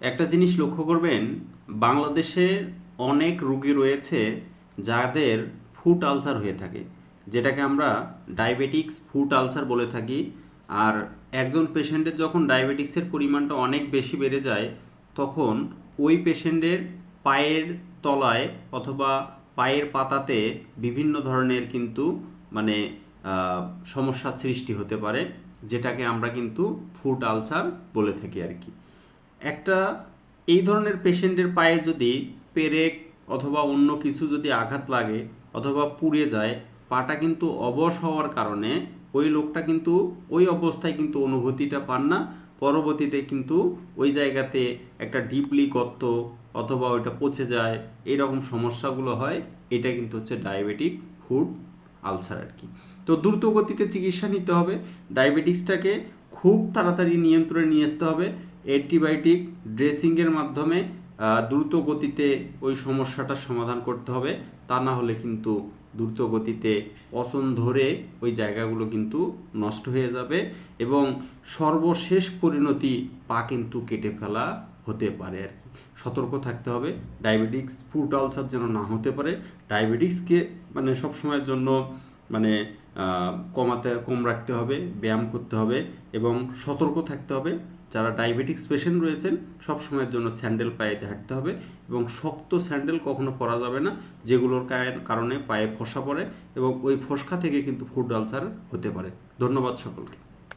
একটা জিনিস লক্ষ্য করবেন, বাংলাদেশে অনেক রুগী রয়েছে যাদের ফুট আলসার হয়ে থাকে, যেটাকে আমরা ডায়াবেটিক্স ফুট আলসার বলে থাকি। আর একজন পেশেন্টের যখন ডায়াবেটিক্সের পরিমাণটা অনেক বেশি বেড়ে যায়, তখন ওই পেশেন্টের পায়ের তলায় অথবা পায়ের পাতাতে বিভিন্ন ধরনের কিন্তু মানে সমস্যার সৃষ্টি হতে পারে, যেটাকে আমরা কিন্তু ফুট আলসার বলে থাকি আর কি। একটা, এই ধরনের পেশেন্টের পায়ে যদি পেরেক অথবা অন্য কিছু যদি আঘাত লাগে অথবা পুড়ে যায়, পাটা কিন্তু অবশ হওয়ার কারণে ওই লোকটা কিন্তু ওই অবস্থায় কিন্তু অনুভূতিটা পান না। পরবর্তীতে কিন্তু ওই জায়গাতে একটা ডিপলি গর্ত অথবা ওইটা পচে যায়, এইরকম সমস্যাগুলো হয়। এটা কিন্তু হচ্ছে ডায়াবেটিক ফুড আলসার আর কি। তো দ্রুত গতিতে চিকিৎসা নিতে হবে। ডায়াবেটিক্সটাকে খুব তাড়াতাড়ি নিয়ন্ত্রণে নিয়ে আসতে হবে। অ্যান্টিবায়োটিক ড্রেসিংয়ের মাধ্যমে দ্রুত গতিতে ওই সমস্যাটার সমাধান করতে হবে। তা না হলে কিন্তু দ্রুত গতিতে পচন ধরে ওই জায়গাগুলো কিন্তু নষ্ট হয়ে যাবে এবং সর্বশেষ পরিণতি পা কিন্তু কেটে ফেলা হতে পারে আর কি। সতর্ক থাকতে হবে। ডায়াবেটিক্স ফুড আলসার যেন না হতে পারে, ডায়াবেটিক্সকে মানে সবসময়ের জন্য মানে কমাতে, কম রাখতে হবে, ব্যায়াম করতে হবে এবং সতর্ক থাকতে হবে। যারা ডায়াবেটিক্স পেশেন্ট রয়েছেন, সব সময়ের জন্য স্যান্ডেল পায়ে হাঁটতে হবে এবং শক্ত স্যান্ডেল কখনো পরা যাবে না, যেগুলোর কারণে পায়ে ফসা পড়ে এবং ওই ফসকা থেকে কিন্তু ফুড আলসার হতে পারে। ধন্যবাদ সকলকে।